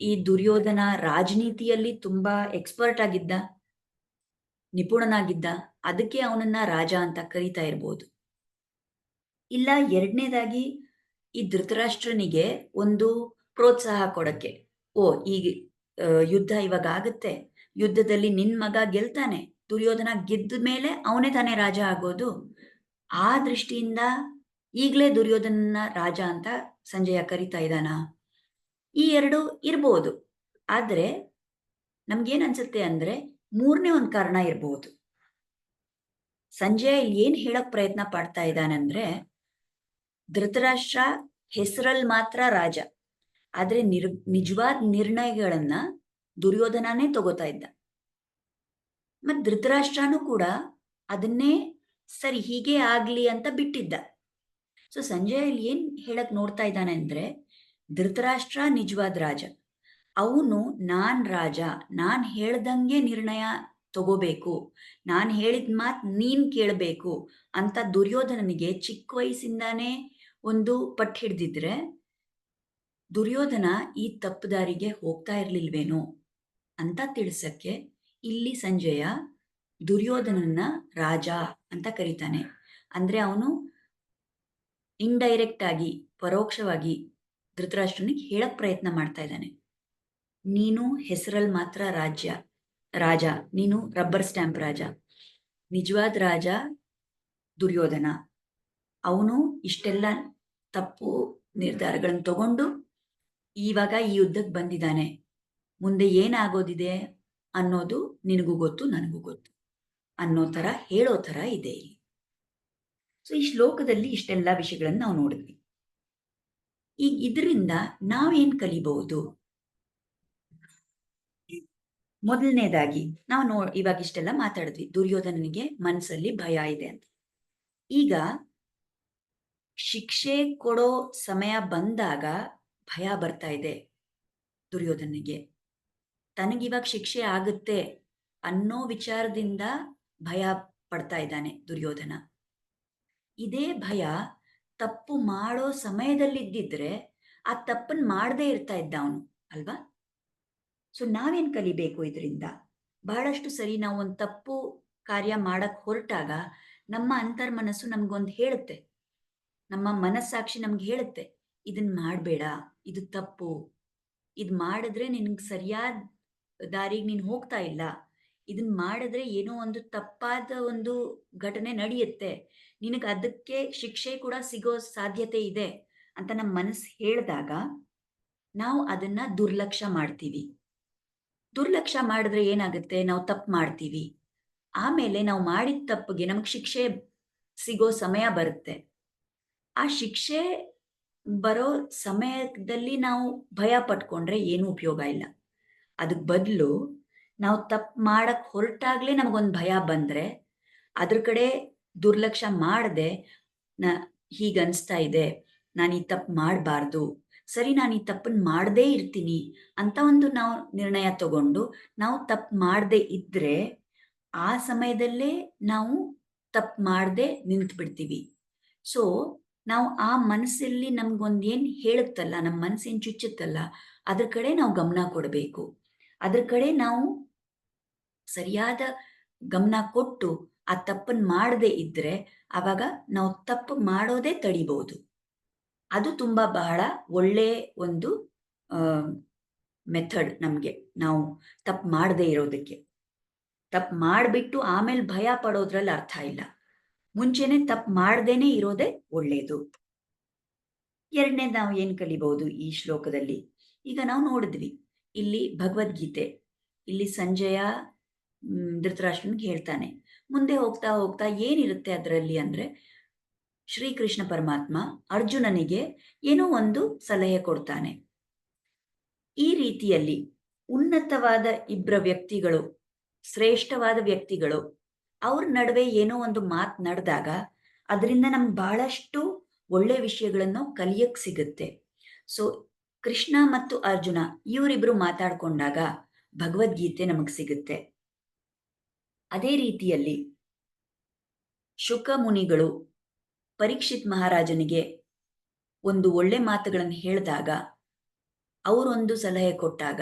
ಈ ದುರ್ಯೋಧನ ರಾಜನೀತಿಯಲ್ಲಿ ತುಂಬಾ ಎಕ್ಸ್ಪರ್ಟ್ ಆಗಿದ್ದ ನಿಪುಣನಾಗಿದ್ದ ಅದಕ್ಕೆ ಅವನನ್ನ ರಾಜ ಅಂತ ಕರೀತಾ ಇರ್ಬೋದು. ಇಲ್ಲ, ಎರಡನೇದಾಗಿ ಈ ಧೃತರಾಷ್ಟ್ರನಿಗೆ ಒಂದು ಪ್ರೋತ್ಸಾಹ ಕೊಡಕ್ಕೆ. ಓ, ಈಗ ಯುದ್ಧ ಇವಾಗ ಆಗುತ್ತೆ. ಯುದ್ಧದಲ್ಲಿ ನಿನ್ ಮಗ ಗೆಲ್ತಾನೆ. ದುರ್ಯೋಧನ ಗೆದ್ದ ಮೇಲೆ ಅವನೇ ತಾನೇ ರಾಜ ಆಗೋದು. ಆ ದೃಷ್ಟಿಯಿಂದ ಈಗಲೇ ದುರ್ಯೋಧನನ ರಾಜ ಅಂತ ಸಂಜಯ ಕರಿತಾ ಇದ್ದಾನ? ಈ ಎರಡು ಇರ್ಬೋದು. ಆದ್ರೆ ನಮ್ಗೇನ್ ಅನ್ಸುತ್ತೆ ಅಂದ್ರೆ ಮೂರನೇ ಒಂದು ಕಾರಣ ಇರಬಹುದು ಸಂಜಯ್ ಇಲ್ಲಿ ಏನ್ ಹೇಳಕ್ ಪ್ರಯತ್ನ ಪಡ್ತಾ ಇದ್ದಾನಂದ್ರೆ, ಧೃತರಾಷ್ಟ್ರ ಹೆಸರಲ್ಲಿ ಮಾತ್ರ ರಾಜ. ಆದ್ರೆ ನಿರ್, ನಿಜವಾದ ನಿರ್ಣಯಗಳನ್ನ ದುರ್ಯೋಧನನೇ ತಗೋತಾ ಇದ್ದ. ಮತ್ ಧೃತರಾಷ್ಟ್ರನೂ ಕೂಡ ಅದನ್ನೇ ಸರಿ ಹೀಗೆ ಆಗ್ಲಿ ಅಂತ ಬಿಟ್ಟಿದ್ದ. ಸೊ ಸಂಜಯ್ ಇಲ್ಲಿ ಏನ್ ಹೇಳಕ್ ನೋಡ್ತಾ ಇದ್ದಾನೆ ಅಂದ್ರೆ ಧೃತರಾಷ್ಟ್ರ ನಿಜವಾದ ರಾಜ. ಅವನು ನಾನ್ ರಾಜ, ನಾನ್ ಹೇಳ್ದಂಗೆ ನಿರ್ಣಯ ತಗೋಬೇಕು, ನಾನು ಹೇಳಿದ ಮಾತ್ ನೀನ್ ಕೇಳಬೇಕು ಅಂತ ದುರ್ಯೋಧನನಿಗೆ ಚಿಕ್ಕ ವಯಸ್ಸಿಂದಾನೇ ಒಂದು ಪಟ್ಟು ಹಿಡ್ದಿದ್ರೆ ದುರ್ಯೋಧನ ಈ ತಪ್ಪುದಾರಿಗೆ ಹೋಗ್ತಾ ಇರ್ಲಿಲ್ವೇನೋ ಅಂತ ತಿಳಿಸಕ್ಕೆ ಇಲ್ಲಿ ಸಂಜಯ ದುರ್ಯೋಧನನ್ನ ರಾಜ ಅಂತ ಕರೀತಾನೆ. ಅಂದ್ರೆ ಅವನು ಇಂಡೈರೆಕ್ಟ್ ಆಗಿ, ಪರೋಕ್ಷವಾಗಿ ಧೃತರಾಷ್ಟ್ರನಿಗೆ ಹೇಳಕ್ ಪ್ರಯತ್ನ ಮಾಡ್ತಾ ಇದ್ದಾನೆ. ನೀನು ಹೆಸರಲ್ಲಿ ಮಾತ್ರ ರಾಜ್ಯ, ರಾಜ, ನೀನು ರಬ್ಬರ್ ಸ್ಟ್ಯಾಂಪ್ ರಾಜ. ನಿಜವಾದ ರಾಜ ದುರ್ಯೋಧನ. ಅವನು ಇಷ್ಟೆಲ್ಲ ತಪ್ಪು ನಿರ್ಧಾರಗಳನ್ನು ತಗೊಂಡು ಇವಾಗ ಈ ಯುದ್ಧಕ್ಕೆ ಬಂದಿದ್ದಾನೆ. ಮುಂದೆ ಏನಾಗೋದಿದೆ ಅನ್ನೋದು ನಿನಗೂ ಗೊತ್ತು, ನನಗೂ ಗೊತ್ತು. ಅನ್ನೋ ಥರ, ಹೇಳೋ ಥರ ಇದೆ ಇಲ್ಲಿ. ಸೊ ಈ ಶ್ಲೋಕದಲ್ಲಿ ಇಷ್ಟೆಲ್ಲ ವಿಷಯಗಳನ್ನು ನಾವು ನೋಡಿದ್ವಿ. ಈಗ ಇದರಿಂದ ನಾವೇನು ಕಲಿಬಹುದು? ಮೊದಲನೇದಾಗಿ ನಾವು ನೋ ಇವಾಗ ಇಷ್ಟೆಲ್ಲ ಮಾತಾಡಿದ್ವಿ. ದುರ್ಯೋಧನನಿಗೆ ಮನಸ್ಸಲ್ಲಿ ಭಯ ಇದೆ ಅಂತ. ಈಗ ಶಿಕ್ಷೆ ಕೊಡೋ ಸಮಯ ಬಂದಾಗ ಭಯ ಬರ್ತಾ ಇದೆ ದುರ್ಯೋಧನಿಗೆ ತನಗಿವಾಗ ಶಿಕ್ಷೆ ಆಗುತ್ತೆ ಅನ್ನೋ ವಿಚಾರದಿಂದ ಭಯ ಪಡ್ತಾ ಇದ್ದಾನೆ ದುರ್ಯೋಧನ. ಇದೇ ಭಯ ತಪ್ಪು ಮಾಡೋ ಸಮಯದಲ್ಲಿದ್ದಿದ್ರೆ ಆ ತಪ್ಪನ್ ಮಾಡದೇ ಇರ್ತಾ ಇದ್ದ ಅವನು, ಅಲ್ವಾ? ಸೊ ನಾವೇನು ಕಲಿಬೇಕು ಇದರಿಂದ? ಬಹಳಷ್ಟು ಸರಿ ನಾವು ಒಂದು ತಪ್ಪು ಕಾರ್ಯ ಮಾಡಕ್ ಹೊರಟಾಗ ನಮ್ಮ ಅಂತರ್ಮನಸ್ಸು ನಮ್ಗೊಂದು ಹೇಳುತ್ತೆ. ನಮ್ಮ ಮನಸ್ಸಾಕ್ಷಿ ನಮ್ಗೆ ಹೇಳುತ್ತೆ. ಇದನ್ನ ಮಾಡಬೇಡ, ಇದು ತಪ್ಪು. ಇದು ಮಾಡಿದ್ರೆ ನಿನ್ಗೆ ಸರಿಯಾದ ದಾರಿಗೆ ನೀನು ಹೋಗ್ತಾ ಇಲ್ಲ. ಇದನ್ನ ಮಾಡಿದ್ರೆ ಏನೋ ಒಂದು ತಪ್ಪಾದ ಒಂದು ಘಟನೆ ನಡೆಯುತ್ತೆ. ನಿನಗೆ ಅದಕ್ಕೆ ಶಿಕ್ಷೆ ಕೂಡ ಸಿಗೋ ಸಾಧ್ಯತೆ ಇದೆ ಅಂತ ನಮ್ಮ ಮನಸ್ಸು ಹೇಳಿದಾಗ ನಾವು ಅದನ್ನ ದುರ್ಲಕ್ಷ್ಯ ಮಾಡ್ತೀವಿ. ದುರ್ಲಕ್ಷ್ಯ ಮಾಡಿದ್ರೆ ಏನಾಗುತ್ತೆ? ನಾವು ತಪ್ಪು ಮಾಡ್ತೀವಿ. ಆಮೇಲೆ ನಾವು ಮಾಡಿದ ತಪ್ಪಿಗೆ ನಮಗೆ ಶಿಕ್ಷೆ ಸಿಗೋ ಸಮಯ ಬರುತ್ತೆ. ಆ ಶಿಕ್ಷೆ ಬರೋ ಸಮಯದಲ್ಲಿ ನಾವು ಭಯ ಪಟ್ಕೊಂಡ್ರೆ ಏನೂ ಉಪಯೋಗ ಇಲ್ಲ. ಅದಕ್ಕೆ ಬದಲು ನಾವು ತಪ್ಪು ಮಾಡಕ್ ಹೊರಟಾಗ್ಲೇ ನಮಗೊಂದು ಭಯ ಬಂದ್ರೆ ಅದ್ರ ಕಡೆ ದುರ್ಲಕ್ಷ್ಯ ಮಾಡದೆ ನ ಹೀಗನ್ಸ್ತಾ ಇದೆ. ನಾನು ಈ ತಪ್ಪು ಮಾಡಬಾರ್ದು. ಸರಿ ನಾನು ಈ ತಪ್ಪನ್ನು ಮಾಡದೇ ಇರ್ತೀನಿ ಅಂತ ಒಂದು ನಾವು ನಿರ್ಣಯ ತಗೊಂಡು ನಾವು ತಪ್ಪು ಮಾಡದೇ ಇದ್ರೆ ಆ ಸಮಯದಲ್ಲೇ ನಾವು ತಪ್ಪು ಮಾಡದೆ ನಿಂತು ಬಿಡ್ತೀವಿ. ಸೊ ನಾವು ಆ ಮನಸ್ಸಲ್ಲಿ ಏನ್ ಹೇಳುತ್ತಲ್ಲ ನಮ್ಮ ಮನಸ್ಸೇನ್ ಚುಚ್ಚುತ್ತಲ್ಲ, ಅದ್ರ ಕಡೆ ನಾವು ಗಮನ ಕೊಡಬೇಕು. ಅದ್ರ ಕಡೆ ನಾವು ಸರಿಯಾದ ಗಮನ ಕೊಟ್ಟು ಆ ತಪ್ಪನ್ನು ಮಾಡದೇ ಇದ್ರೆ, ಅವಾಗ ನಾವು ತಪ್ಪು ಮಾಡೋದೇ ತಡಿಬಹುದು ಅದು ತುಂಬಾ ಬಹಳ ಒಳ್ಳೆ ಒಂದು ಮೆಥಡ್ ನಮಗೆ. ನಾವು ತಪ್ಪು ಮಾಡದೇ ಇರೋದಕ್ಕೆ. ತಪ್ಪು ಮಾಡಿಬಿಟ್ಟು ಆಮೇಲೆ ಭಯ ಪಡೋದ್ರಲ್ಲಿ ಅರ್ಥ ಇಲ್ಲ. ಮುಂಚೆನೆ ತಪ್ಪು ಮಾಡ್ದೇನೆ ಇರೋದೇ ಒಳ್ಳೇದು. ಎರಡನೇ ನಾವು ಏನು ಕಲಿಬಹುದು ಈ ಶ್ಲೋಕದಲ್ಲಿ? ಈಗ ನಾವು ನೋಡಿದ್ವಿ. ಇಲ್ಲಿ ಭಗವದ್ಗೀತೆ, ಇಲ್ಲಿ ಸಂಜಯ ಧೃತರಾಷ್ಟ್ರನಿಗೆ ಹೇಳ್ತಾನೆ. ಮುಂದೆ ಹೋಗ್ತಾ ಹೋಗ್ತಾ ಏನಿರುತ್ತೆ ಅದರಲ್ಲಿ ಅಂದ್ರೆ ಶ್ರೀಕೃಷ್ಣ ಪರಮಾತ್ಮ ಅರ್ಜುನನಿಗೆ ಏನೋ ಒಂದು ಸಲಹೆ ಕೊಡ್ತಾನೆ. ಈ ರೀತಿಯಲ್ಲಿ ಉನ್ನತವಾದ ಇಬ್ಬರ ವ್ಯಕ್ತಿಗಳು, ಶ್ರೇಷ್ಠವಾದ ವ್ಯಕ್ತಿಗಳು, ಅವ್ರ ನಡುವೆ ಏನೋ ಒಂದು ಮಾತು ನಡೆದಾಗ ಅದರಿಂದ ನಮ್ಗೆ ಬಹಳಷ್ಟು ಒಳ್ಳೆ ವಿಷಯಗಳನ್ನು ಕಲಿಯಕ್ ಸಿಗುತ್ತೆ. ಸೊ ಕೃಷ್ಣ ಮತ್ತು ಅರ್ಜುನ ಇವರಿಬ್ರು ಮಾತಾಡ್ಕೊಂಡಾಗ ಭಗವದ್ಗೀತೆ ನಮಗ್ ಸಿಗುತ್ತೆ. ಅದೇ ರೀತಿಯಲ್ಲಿ ಶುಕ ಮುನಿಗಳು ಪರೀಕ್ಷಿತ್ ಮಹಾರಾಜನಿಗೆ ಒಂದು ಒಳ್ಳೆ ಮಾತುಗಳನ್ನು ಹೇಳಿದಾಗ, ಅವರೊಂದು ಸಲಹೆ ಕೊಟ್ಟಾಗ,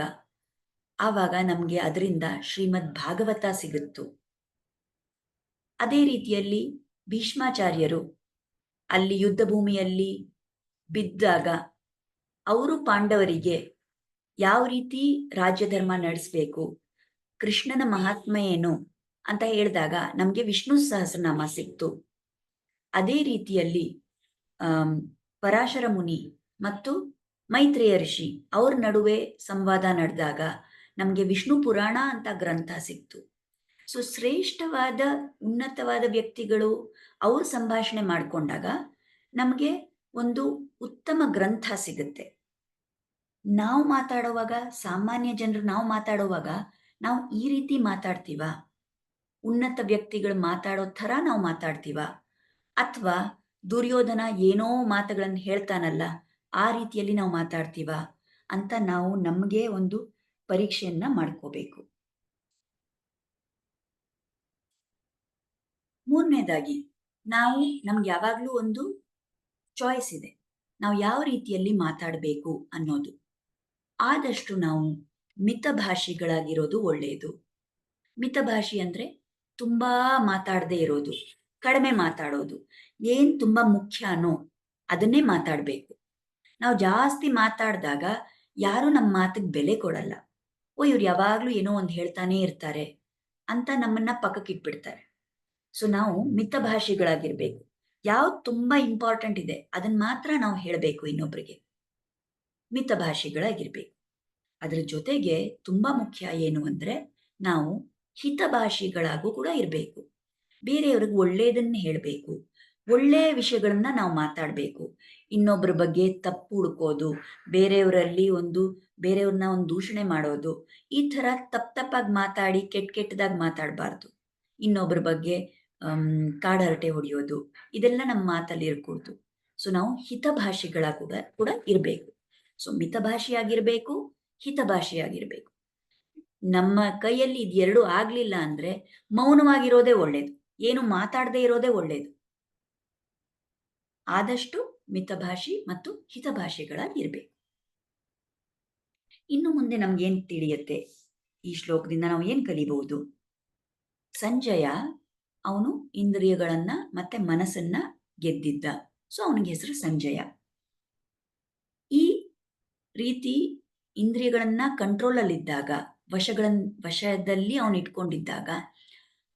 ಆವಾಗ ನಮಗೆ ಅದರಿಂದ ಶ್ರೀಮದ್ ಭಾಗವತ ಸಿಗುತ್ತು. ಅದೇ ರೀತಿಯಲ್ಲಿ ಭೀಷ್ಮಾಚಾರ್ಯರು ಅಲ್ಲಿ ಯುದ್ಧ ಭೂಮಿಯಲ್ಲಿ ಬಿದ್ದಾಗ ಅವರು ಪಾಂಡವರಿಗೆ ಯಾವ ರೀತಿ ರಾಜ್ಯ ಧರ್ಮ ನಡೆಸಬೇಕು, ಕೃಷ್ಣನ ಮಹಾತ್ಮ ಏನು ಅಂತ ಹೇಳಿದಾಗ ನಮಗೆ ವಿಷ್ಣು ಸಹಸ್ರನಾಮ ಸಿಕ್ತು. ಅದೇ ರೀತಿಯಲ್ಲಿ ಪರಾಶರ ಮುನಿ ಮತ್ತು ಮೈತ್ರೇಯ ಋಷಿ ಅವ್ರ ನಡುವೆ ಸಂವಾದ ನಡೆದಾಗ ನಮಗೆ ವಿಷ್ಣು ಪುರಾಣ ಅಂತ ಗ್ರಂಥ ಸಿಕ್ತು. ಸೊ ಶ್ರೇಷ್ಠವಾದ, ಉನ್ನತವಾದ ವ್ಯಕ್ತಿಗಳು ಅವರು ಸಂಭಾಷಣೆ ಮಾಡಿಕೊಂಡಾಗ ನಮಗೆ ಒಂದು ಉತ್ತಮ ಗ್ರಂಥ ಸಿಗುತ್ತೆ. ನಾವು ಮಾತಾಡುವಾಗ, ಸಾಮಾನ್ಯ ಜನರು ನಾವು ಮಾತಾಡುವಾಗ ನಾವು ಈ ರೀತಿ ಮಾತಾಡ್ತೀವ? ಉನ್ನತ ವ್ಯಕ್ತಿಗಳು ಮಾತಾಡೋ ಥರ ನಾವು ಮಾತಾಡ್ತೀವ? ಅಥವಾ ದುರ್ಯೋಧನ ಏನೋ ಮಾತುಗಳನ್ನು ಹೇಳ್ತಾನಲ್ಲ, ಆ ರೀತಿಯಲ್ಲಿ ನಾವು ಮಾತಾಡ್ತೀವ ಅಂತ ನಾವು ನಮಗೆ ಒಂದು ಪರೀಕ್ಷೆಯನ್ನ ಮಾಡ್ಕೋಬೇಕು. ಮೂರನೇದಾಗಿ, ನಾವು ನಮ್ಗೆ ಯಾವಾಗಲೂ ಒಂದು ಚಾಯ್ಸ್ ಇದೆ. ನಾವು ಯಾವ ರೀತಿಯಲ್ಲಿ ಮಾತಾಡಬೇಕು ಅನ್ನೋದು. ಆದಷ್ಟು ನಾವು ಮಿತಭಾಷಿಗಳಾಗಿರೋದು ಒಳ್ಳೆಯದು ಮಿತಭಾಷಿ ಅಂದ್ರೆ ತುಂಬಾ ಮಾತಾಡದೇ ಇರೋದು. ಕಡಿಮೆ ಮಾತಾಡೋದು. ಏನ್ ತುಂಬಾ ಮುಖ್ಯನೋ ಅದನ್ನೇ ಮಾತಾಡಬೇಕು. ನಾವು ಜಾಸ್ತಿ ಮಾತಾಡಿದಾಗ ಯಾರು ನಮ್ಮ ಮಾತಿಗೆ ಬೆಲೆ ಕೊಡಲ್ಲ. ಓ ಇವ್ರು ಯಾವಾಗ್ಲೂ ಏನೋ ಒಂದು ಹೇಳ್ತಾನೆ ಇರ್ತಾರೆ ಅಂತ ನಮ್ಮನ್ನ ಪಕ್ಕಕ್ಕೆ ಇಟ್ಬಿಡ್ತಾರೆ. ಸೊ, ನಾವು ಮಿತಭಾಷಿಗಳಾಗಿರ್ಬೇಕು ಯಾವ್ದು ತುಂಬಾ ಇಂಪಾರ್ಟೆಂಟ್ ಇದೆ ಅದನ್ನ ಮಾತ್ರ ನಾವು ಹೇಳಬೇಕು ಇನ್ನೊಬ್ರಿಗೆ. ಮಿತಭಾಷಿಗಳಾಗಿರ್ಬೇಕು ಅದ್ರ ಜೊತೆಗೆ ತುಂಬಾ ಮುಖ್ಯ ಏನು ಅಂದ್ರೆ ನಾವು ಹಿತಭಾಷಿಗಳಾಗೂ ಕೂಡ ಇರಬೇಕು. ಬೇರೆಯವ್ರಿಗೆ ಒಳ್ಳೆಯದನ್ನ ಹೇಳಬೇಕು. ಒಳ್ಳೆಯ ವಿಷಯಗಳನ್ನ ನಾವು ಮಾತಾಡಬೇಕು. ಇನ್ನೊಬ್ಬರ ಬಗ್ಗೆ ತಪ್ಪು ಹುಡ್ಕೋದು, ಬೇರೆಯವರಲ್ಲಿ ಒಂದು, ಬೇರೆಯವ್ರನ್ನ ಒಂದು ದೂಷಣೆ ಮಾಡೋದು, ಈ ಥರ ತಪ್ಪು ತಪ್ಪಾಗಿ ಮಾತಾಡಿ, ಕೆಟ್ಟ ಕೆಟ್ಟದಾಗಿ ಮಾತಾಡಬಾರ್ದು. ಇನ್ನೊಬ್ಬರ ಬಗ್ಗೆ ಕಾಡರಟೆ ಹೊಡೆಯೋದು, ಇದೆಲ್ಲ ನಮ್ಮ ಮಾತಲ್ಲಿ ಇರ್ಕೂಡ್ದು. ಸೊ ನಾವು ಹಿತಭಾಷೆಗಳ ಕೂಡ ಕೂಡ ಇರಬೇಕು. ಸೊ ಮಿತಭಾಷಿಯಾಗಿರ್ಬೇಕು ಹಿತಭಾಷಿಯಾಗಿರ್ಬೇಕು ನಮ್ಮ ಕೈಯಲ್ಲಿ ಇದೆರಡು ಆಗ್ಲಿಲ್ಲ ಅಂದ್ರೆ ಮೌನವಾಗಿರೋದೇ ಒಳ್ಳೇದು. ಏನು ಮಾತಾಡದೇ ಇರೋದೇ ಒಳ್ಳೆಯದು ಆದಷ್ಟು ಮಿತಭಾಷಿ ಮತ್ತು ಹಿತಭಾಷೆಗಳಾಗಿರ್ಬೇಕು ಇನ್ನು ಮುಂದೆ ನಮ್ಗೇನ್ ತಿಳಿಯುತ್ತೆ? ಈ ಶ್ಲೋಕದಿಂದ ನಾವು ಏನ್ ಕಲಿಬಹುದು? ಸಂಜಯ ಅವನು ಇಂದ್ರಿಯಗಳನ್ನ ಮತ್ತೆ ಮನಸ್ಸನ್ನ ಗೆದ್ದಿದ್ದ. ಸೊ ಅವನಿಗೆ ಹೆಸರು ಸಂಜಯ. ಈ ರೀತಿ ಇಂದ್ರಿಯಗಳನ್ನ ಕಂಟ್ರೋಲ್ ಅಲ್ಲಿದ್ದಾಗ, ವಶಗಳನ್, ವಶದಲ್ಲಿ ಅವನು ಇಟ್ಕೊಂಡಿದ್ದಾಗ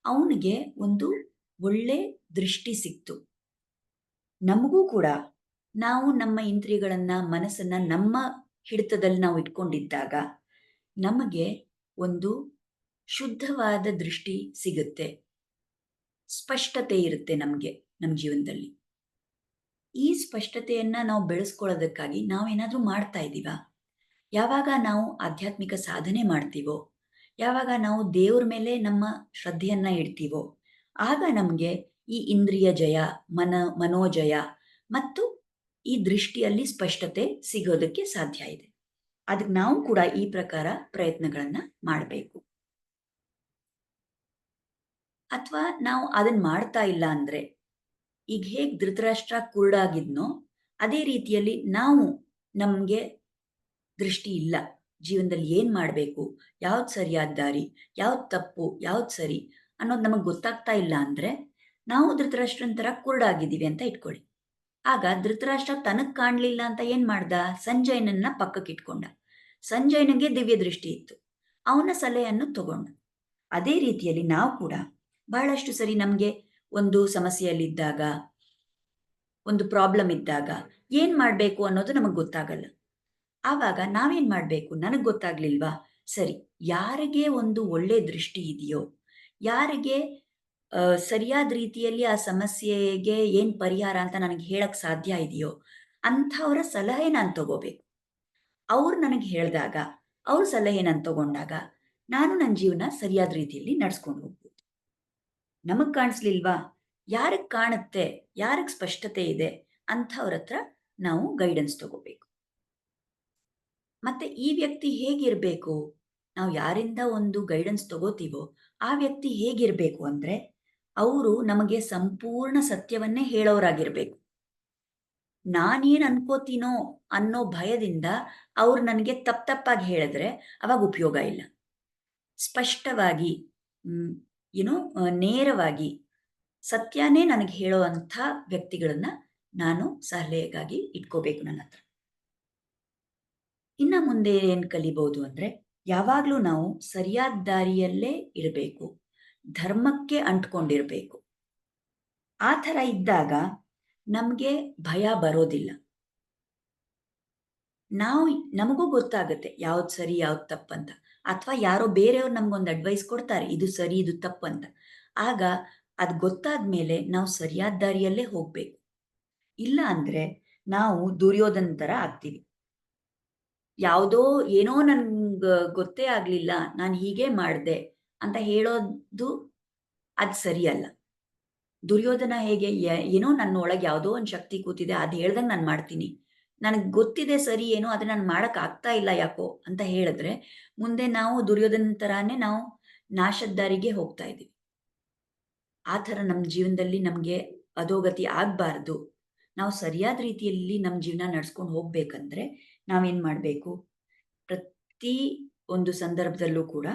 ಅವನಿಗೆ ಒಂದು ಒಳ್ಳೆ ದೃಷ್ಟಿ ಸಿಕ್ತು. ನಮಗೂ ಕೂಡ ನಾವು ನಮ್ಮ ಇಂದ್ರಿಯಗಳನ್ನ, ಮನಸ್ಸನ್ನ ನಮ್ಮ ಹಿಡಿತದಲ್ಲಿ ನಾವು ಇಟ್ಕೊಂಡಿದ್ದಾಗ ನಮಗೆ ಒಂದು ಶುದ್ಧವಾದ ದೃಷ್ಟಿ ಸಿಗುತ್ತೆ. ಸ್ಪಷ್ಟತೆ ಇರುತ್ತೆ ನಮಗೆ ನಮ್ಮ ಜೀವನದಲ್ಲಿ. ಈ ಸ್ಪಷ್ಟತೆಯನ್ನ ನಾವು ಬೆಳೆಸ್ಕೊಳ್ಳೋದಕ್ಕಾಗಿ ನಾವೇನಾದ್ರೂ ಮಾಡ್ತಾ ಇದ್ದೀವ ಯಾವಾಗ ನಾವು ಆಧ್ಯಾತ್ಮಿಕ ಸಾಧನೆ ಮಾಡ್ತೀವೋ? ಯಾವಾಗ ನಾವು ದೇವ್ರ ಮೇಲೆ ನಮ್ಮ ಶ್ರದ್ಧೆಯನ್ನ ಇಡ್ತೀವೋ, ಆಗ ನಮಗೆ ಈ ಇಂದ್ರಿಯ ಜಯ, ಮನ, ಮನೋಜಯ ಮತ್ತು ಈ ದೃಷ್ಟಿಯಲ್ಲಿ ಸ್ಪಷ್ಟತೆ ಸಿಗೋದಕ್ಕೆ ಸಾಧ್ಯ ಇದೆ. ಅದಕ್ಕೆ ನಾವು ಕೂಡ ಈ ಪ್ರಕಾರ ಪ್ರಯತ್ನಗಳನ್ನ ಮಾಡಬೇಕು. ಅಥವಾ ನಾವು ಅದನ್ನ ಮಾಡ್ತಾ ಇಲ್ಲ ಅಂದ್ರೆ ಈಗ ಹೇಗ್ ಧೃತರಾಷ್ಟ್ರ ಕುರುಡಾಗಿದ್ನೋ, ಅದೇ ರೀತಿಯಲ್ಲಿ ನಾವು ನಮ್ಗೆ ದೃಷ್ಟಿ ಇಲ್ಲ. ಜೀವನದಲ್ಲಿ ಏನು ಮಾಡಬೇಕು? ಯಾವ್ದು ಸರಿಯಾದ ದಾರಿ? ಯಾವ್ದು ತಪ್ಪು? ಯಾವ್ದು ಸರಿ? ಅನ್ನೋದು ನಮಗೆ ಗೊತ್ತಾಗ್ತಾ ಇಲ್ಲ ಅಂದ್ರೆ ನಾವು ಧೃತರಾಷ್ಟ್ರನ್ ತರ ಕುರುಡಾಗಿದ್ದೀವಿ ಅಂತ ಇಟ್ಕೊಳ್ಳಿ. ಆಗ ಧೃತರಾಷ್ಟ್ರ ತನಗೆ ಕಾಣಲಿಲ್ಲ ಅಂತ ಏನು ಮಾಡ್ದ? ಸಂಜಯನನ್ನ ಪಕ್ಕಕ್ಕೆ ಇಟ್ಕೊಂಡ. ಸಂಜಯನಿಗೆ ದಿವ್ಯ ದೃಷ್ಟಿ ಇತ್ತು. ಅವನ ಸಲಹೆಯನ್ನು ತಗೊಂಡ. ಅದೇ ರೀತಿಯಲ್ಲಿ ನಾವು ಕೂಡ ಬಹಳಷ್ಟು ಸರಿ ನಮಗೆ ಒಂದು ಸಮಸ್ಯೆಯಲ್ಲಿದ್ದಾಗ, ಒಂದು ಪ್ರಾಬ್ಲಮ್ ಇದ್ದಾಗ ಏನು ಮಾಡಬೇಕು ಅನ್ನೋದು ನಮಗೆ ಗೊತ್ತಾಗಲ್ಲ. ಆವಾಗ ನಾವೇನ್ ಮಾಡ್ಬೇಕು? ನನಗ್ ಗೊತ್ತಾಗ್ಲಿಲ್ವಾ? ಸರಿ, ಯಾರಿಗೆ ಒಂದು ಒಳ್ಳೆ ದೃಷ್ಟಿ ಇದೆಯೋ, ಯಾರಿಗೆ ಸರಿಯಾದ ರೀತಿಯಲ್ಲಿ ಆ ಸಮಸ್ಯೆಗೆ ಏನ್ ಪರಿಹಾರ ಅಂತ ನನಗೆ ಹೇಳಕ್ ಸಾಧ್ಯ ಇದೆಯೋ, ಅಂಥವ್ರ ಸಲಹೆ ನಾನು ತಗೋಬೇಕು. ಅವ್ರು ನನಗೆ ಹೇಳಿದಾಗ, ಅವ್ರ ಸಲಹೆ ನಾನು ತಗೊಂಡಾಗ ನಾನು ನನ್ನ ಜೀವನ ಸರಿಯಾದ ರೀತಿಯಲ್ಲಿ ನಡ್ಸ್ಕೊಂಡು ಹೋಗ್ಬೋದು. ನಮಗ್ ಕಾಣಿಸ್ಲಿಲ್ವಾ? ಯಾರಿಗೆ ಕಾಣುತ್ತೆ? ಯಾರಿಗೆ ಸ್ಪಷ್ಟತೆ ಇದೆ? ಅಂಥವ್ರ ಹತ್ರ ನಾವು ಗೈಡೆನ್ಸ್ ತಗೋಬೇಕು. ಮತ್ತೆ ಈ ವ್ಯಕ್ತಿ ಹೇಗಿರಬೇಕು? ನಾವು ಯಾರಿಂದ ಒಂದು ಗೈಡೆನ್ಸ್ ತಗೋತೀವೋ ಆ ವ್ಯಕ್ತಿ ಹೇಗಿರಬೇಕು ಅಂದ್ರೆ ಅವರು ನಮಗೆ ಸಂಪೂರ್ಣ ಸತ್ಯವನ್ನೇ ಹೇಳೋರಾಗಿರ್ಬೇಕು. ನಾನೇನು ಅನ್ಕೋತೀನೋ ಅನ್ನೋ ಭಯದಿಂದ ಅವ್ರು ನನಗೆ ತಪ್ಪ ತಪ್ಪಾಗಿ ಹೇಳಿದ್ರೆ ಅವಾಗ ಉಪಯೋಗ ಇಲ್ಲ. ಸ್ಪಷ್ಟವಾಗಿ ಏನೋ ನೇರವಾಗಿ ಸತ್ಯನೇ ನನಗೆ ಹೇಳೋ ಅಂಥ ವ್ಯಕ್ತಿಗಳನ್ನ ನಾನು ಸಲಹೆಗಾಗಿ ಇಟ್ಕೋಬೇಕು ನನ್ನ ಹತ್ರ. ಇನ್ನ ಮುಂದೆ ಏನ್ ಕಲಿಬಹುದು ಅಂದ್ರೆ ಯಾವಾಗ್ಲೂ ನಾವು ಸರಿಯಾದ ದಾರಿಯಲ್ಲೇ ಇರಬೇಕು. ಧರ್ಮಕ್ಕೆ ಅಂಟ್ಕೊಂಡಿರ್ಬೇಕು. ಆ ಥರ ಇದ್ದಾಗ ನಮ್ಗೆ ಭಯ ಬರೋದಿಲ್ಲ. ನಾವು ನಮಗೂ ಗೊತ್ತಾಗುತ್ತೆ ಯಾವ್ದು ಸರಿ, ಯಾವ್ದು ತಪ್ಪಂತ ಅಥವಾ ಯಾರೋ ಬೇರೆಯವ್ರು ನಮ್ಗೊಂದು ಅಡ್ವೈಸ್ ಕೊಡ್ತಾರೆ, ಇದು ಸರಿ, ಇದು ತಪ್ಪಂತ ಆಗ ಅದು ಗೊತ್ತಾದ ಮೇಲೆ ನಾವು ಸರಿಯಾದ ದಾರಿಯಲ್ಲೇ ಹೋಗ್ಬೇಕು. ಇಲ್ಲ ಅಂದ್ರೆ ನಾವು ದುರ್ಯೋಧನ ಥರ ಆಗ್ತೀವಿ. ಯಾವುದೋ ಏನೋ ನನ್ಗೆ ಗೊತ್ತೇ ಆಗಲಿಲ್ಲ, ನಾನು ಹೀಗೆ ಮಾಡಿದೆ ಅಂತ ಹೇಳೋದು ಅದು ಸರಿಯಲ್ಲ. ದುರ್ಯೋಧನ ಹೇಗೆ ಏನೋ ನನ್ನ ಒಳಗೆ ಯಾವುದೋ ಒಂದು ಶಕ್ತಿ ಕೂತಿದೆ, ಅದು ಹೇಳ್ದಂಗೆ ನಾನು ಮಾಡ್ತೀನಿ. ನನಗೆ ಗೊತ್ತಿದೆ ಸರಿ ಏನೋ ಅದನ್ನ ನಾನು ಮಾಡಕ್ ಆಗ್ತಾ ಇಲ್ಲ ಯಾಕೋ ಅಂತ ಹೇಳಿದ್ರೆ, ಮುಂದೆ ನಾವು ದುರ್ಯೋಧನ ತರಾನೇ ನಾವು ನಾಶದ ದಾರಿಗೆ ಹೋಗ್ತಾ ಇದ್ದೀವಿ. ಆ ಥರ ನಮ್ಮ ಜೀವನದಲ್ಲಿ ನಮಗೆ ಅಧೋಗತಿ ಆಗಬಾರ್ದು. ನಾವು ಸರಿಯಾದ ರೀತಿಯಲ್ಲಿ ನಮ್ಮ ಜೀವನ ನಡ್ಸ್ಕೊಂಡು ಹೋಗ್ಬೇಕಂದ್ರೆ ನಾವೇನ್ ಮಾಡಬೇಕು? ಪ್ರತಿ ಒಂದು ಸಂದರ್ಭದಲ್ಲೂ ಕೂಡ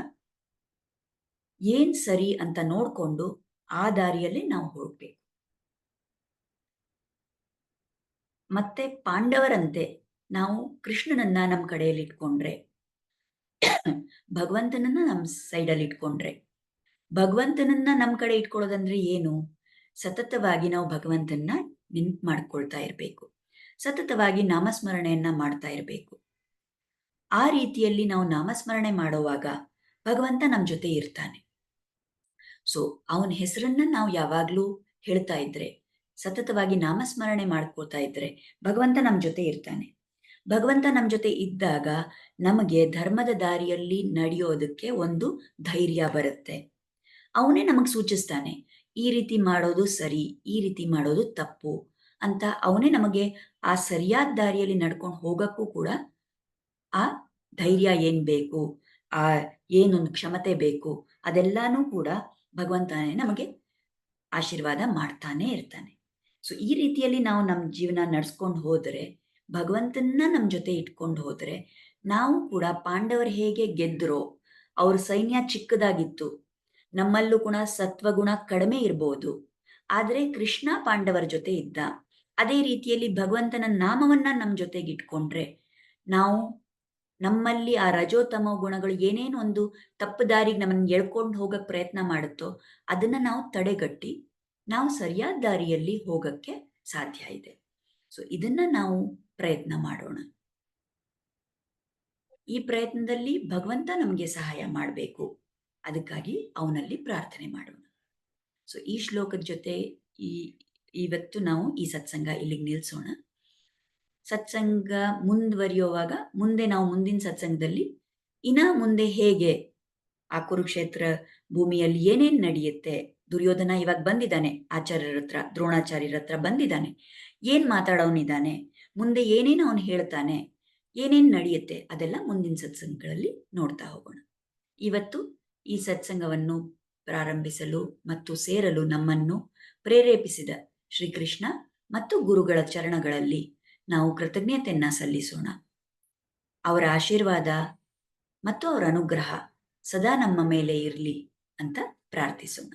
ಏನ್ ಸರಿ ಅಂತ ನೋಡ್ಕೊಂಡು ಆ ದಾರಿಯಲ್ಲೇ ನಾವು ಹೋಗ್ಬೇಕು. ಮತ್ತೆ ಪಾಂಡವರಂತೆ ನಾವು ಕೃಷ್ಣನನ್ನ ನಮ್ಮ ಕಡೆಯಲ್ಲಿ ಇಟ್ಕೊಂಡ್ರೆ, ಭಗವಂತನನ್ನ ನಮ್ಮ ಸೈಡಲ್ಲಿ ಇಟ್ಕೊಂಡ್ರೆ, ಭಗವಂತನನ್ನ ನಮ್ಮ ಕಡೆ ಇಟ್ಕೊಳ್ಳೋದಂದ್ರೆ ಏನು? ಸತತವಾಗಿ ನಾವು ಭಗವಂತನ ನೆನ್ಪು ಮಾಡ್ಕೊಳ್ತಾ ಇರಬೇಕು. ಸತತವಾಗಿ ನಾಮಸ್ಮರಣೆಯನ್ನ ಮಾಡ್ತಾ ಇರಬೇಕು. ಆ ರೀತಿಯಲ್ಲಿ ನಾವು ನಾಮಸ್ಮರಣೆ ಮಾಡುವಾಗ ಭಗವಂತ ನಮ್ಮ ಜೊತೆ ಇರ್ತಾನೆ. ಸೊ ಅವನ ಹೆಸರನ್ನ ನಾವು ಯಾವಾಗ್ಲೂ ಹೇಳ್ತಾ ಇದ್ರೆ, ಸತತವಾಗಿ ನಾಮಸ್ಮರಣೆ ಮಾಡ್ಕೋತಾ ಇದ್ರೆ ಭಗವಂತ ನಮ್ಮ ಜೊತೆ ಇರ್ತಾನೆ. ಭಗವಂತ ನಮ್ಮ ಜೊತೆ ಇದ್ದಾಗ ನಮಗೆ ಧರ್ಮದ ದಾರಿಯಲ್ಲಿ ನಡೆಯೋದಕ್ಕೆ ಒಂದು ಧೈರ್ಯ ಬರುತ್ತೆ. ಅವನೇ ನಮಗೆ ಸೂಚಿಸ್ತಾನೆ, ಈ ರೀತಿ ಮಾಡೋದು ಸರಿ, ಈ ರೀತಿ ಮಾಡೋದು ತಪ್ಪು ಅಂತ ಅವನೇ ನಮಗೆ ಆ ಸರಿಯಾದ ದಾರಿಯಲ್ಲಿ ನಡ್ಕೊಂಡು ಹೋಗಕ್ಕೂ ಕೂಡ ಆ ಧೈರ್ಯ ಏನ್ ಬೇಕು, ಆ ಏನೊಂದು ಕ್ಷಮತೆ ಬೇಕು, ಅದೆಲ್ಲಾನು ಕೂಡ ಭಗವಂತನೇ ನಮಗೆ ಆಶೀರ್ವಾದ ಮಾಡ್ತಾನೆ ಇರ್ತಾನೆ. ಸೊ ಈ ರೀತಿಯಲ್ಲಿ ನಾವು ನಮ್ಮ ಜೀವನ ನಡ್ಸ್ಕೊಂಡು ಹೋದರೆ ಭಗವಂತನ ನಮ್ಮ ಜೊತೆ ಇಟ್ಕೊಂಡು ಹೋದರೆ, ನಾವು ಕೂಡ ಪಾಂಡವರು ಹೇಗೆ ಗೆದ್ರೋ, ಅವ್ರ ಸೈನ್ಯ ಚಿಕ್ಕದಾಗಿತ್ತು, ನಮ್ಮಲ್ಲೂ ಕೂಡ ಸತ್ವಗುಣ ಕಡಿಮೆ ಇರ್ಬೋದು, ಆದರೆ ಕೃಷ್ಣ ಪಾಂಡವರ ಜೊತೆ ಇದ್ದ ಅದೇ ರೀತಿಯಲ್ಲಿ ಭಗವಂತನ ನಾಮವನ್ನ ನಮ್ಮ ಜೊತೆಗೆ ಇಟ್ಕೊಂಡ್ರೆ ನಾವು ನಮ್ಮಲ್ಲಿ ಆ ರಜೋತಮ ಗುಣಗಳು ಏನೇನು ಒಂದು ತಪ್ಪು ದಾರಿಗೆ ನಮ್ಮನ್ನು ಎಳ್ಕೊಂಡು ಹೋಗಕ್ಕೆ ಪ್ರಯತ್ನ ಮಾಡುತ್ತೋ ಅದನ್ನ ನಾವು ತಡೆಗಟ್ಟಿ ನಾವು ಸರಿಯಾದ ದಾರಿಯಲ್ಲಿ ಹೋಗಕ್ಕೆ ಸಾಧ್ಯ ಇದೆ. ಸೊ ಇದನ್ನ ನಾವು ಪ್ರಯತ್ನ ಮಾಡೋಣ. ಈ ಪ್ರಯತ್ನದಲ್ಲಿ ಭಗವಂತ ನಮಗೆ ಸಹಾಯ ಮಾಡಬೇಕು. ಅದಕ್ಕಾಗಿ ಅವನಲ್ಲಿ ಪ್ರಾರ್ಥನೆ ಮಾಡೋಣ. ಸೊ ಈ ಶ್ಲೋಕದ ಜೊತೆ ಈ ಇವತ್ತು ನಾವು ಈ ಸತ್ಸಂಗ ಇಲ್ಲಿಗೆ ನಿಲ್ಸೋಣ. ಸತ್ಸಂಗ ಮುಂದುವರಿಯುವಾಗ ಮುಂದೆ ನಾವು ಮುಂದಿನ ಸತ್ಸಂಗದಲ್ಲಿ ಇನ್ನ ಮುಂದೆ ಹೇಗೆ ಆ ಕುರುಕ್ಷೇತ್ರ ಭೂಮಿಯಲ್ಲಿ ಏನೇನ್ ನಡೆಯುತ್ತೆ? ದುರ್ಯೋಧನ ಇವಾಗ ಬಂದಿದ್ದಾನೆ, ಆಚಾರ್ಯರ ಹತ್ರ, ದ್ರೋಣಾಚಾರ್ಯರ ಹತ್ರ ಬಂದಿದ್ದಾನೆ. ಏನ್ ಮಾತಾಡೋನಿದ್ದಾನೆ ಮುಂದೆ ಏನೇನು ಅವನು ಹೇಳ್ತಾನೆ? ಏನೇನ್ ನಡೆಯುತ್ತೆ? ಅದೆಲ್ಲ ಮುಂದಿನ ಸತ್ಸಂಗಗಳಲ್ಲಿ ನೋಡ್ತಾ ಹೋಗೋಣ. ಇವತ್ತು ಈ ಸತ್ಸಂಗವನ್ನು ಪ್ರಾರಂಭಿಸಲು ಮತ್ತು ಸೇರಲು ನಮ್ಮನ್ನು ಪ್ರೇರೇಪಿಸಿದ ಶ್ರೀಕೃಷ್ಣ ಮತ್ತು ಗುರುಗಳ ಚರಣಗಳಲ್ಲಿ ನಾವು ಕೃತಜ್ಞತೆಯನ್ನ ಸಲ್ಲಿಸೋಣ. ಅವರ ಆಶೀರ್ವಾದ ಮತ್ತು ಅವರ ಅನುಗ್ರಹ ಸದಾ ನಮ್ಮ ಮೇಲೆ ಇರಲಿ ಅಂತ ಪ್ರಾರ್ಥಿಸೋಣ.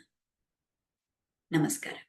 ನಮಸ್ಕಾರ.